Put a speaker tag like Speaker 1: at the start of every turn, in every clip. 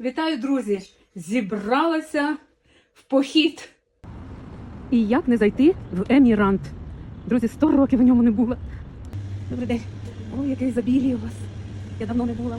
Speaker 1: Вітаю, друзі! Зібралася в похід. І як не зайти в Емірант? Друзі, 100 років в ньому не було. Добрий день. Ой, який забілі у вас. Я давно не була.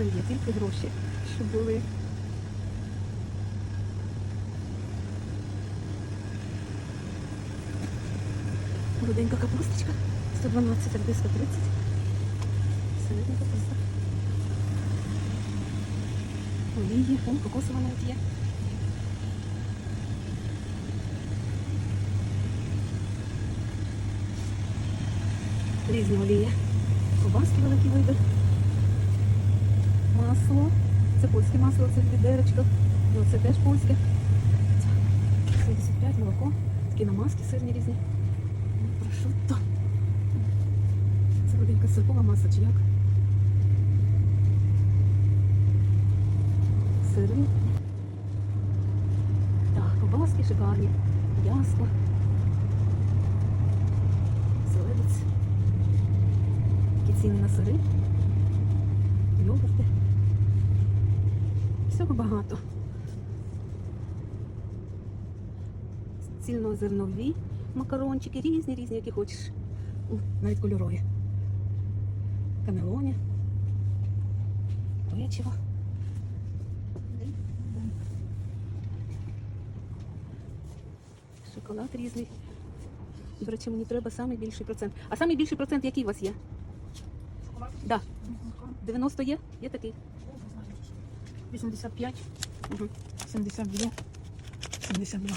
Speaker 1: Все є, тільки гроші, щоб були. Руденька капусточка. 112, альби 130. Середня капуста. Олії, он кокосова навіть є. Різні олії. Ковбаски великий вибір. Масло. Це польське масло, це відерочка. Ну, це теж польське. 75 молоко. Такі намазки сирні різні. Прошутто. Це родинка сиркова маса чи як? Сири. Так, ковбаски шикарні. Ясла. Ціни на сири. Йогурти. Всього багато. Цільнозернові макарончики, різні, різні, які хочеш. О, навіть кольорові. Камелоні. Печиво. Шоколад різний. До речі, мені треба найбільший процент. А найбільший процент який у вас є? Да. 90 є? Є такий?
Speaker 2: 85,
Speaker 1: Угу.
Speaker 2: 72, 72.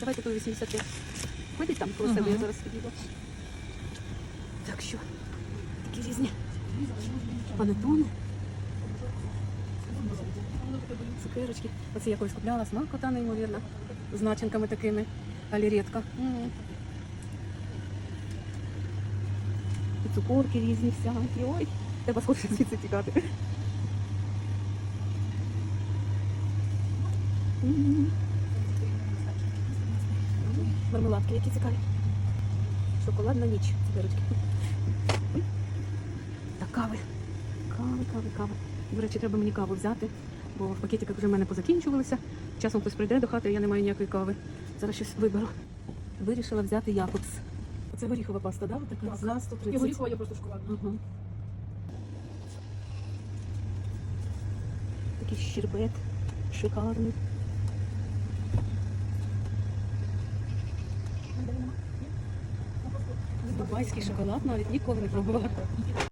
Speaker 1: Давайте по 85. Ходіть там коло себе, я зараз підійду. Так що, такі різні панетони. Цукерочки. Оце я колись купляла смакота неймовірна. З начинками такими, алі рідка. І цукорки різні всякі. Ой, треба скорше звідси тікати. Мармеладки, які цікаві. Шоколадна ніч, цукерочки. Та кави. Кави, кави, кави. До речі, треба мені каву взяти, бо в пакетиках вже в мене позакінчувалися. Часом хтось прийде до хати, я не маю ніякої кави. Зараз щось виберу. Вирішила взяти Якобс. Це горіхова паста, да? Така
Speaker 2: Так.
Speaker 1: за 130.
Speaker 2: Я горіхова, я просто шоколадна.
Speaker 1: Ага. Такий щербет шикарний. Дубайський шоколад навіть ніколи не пробувала.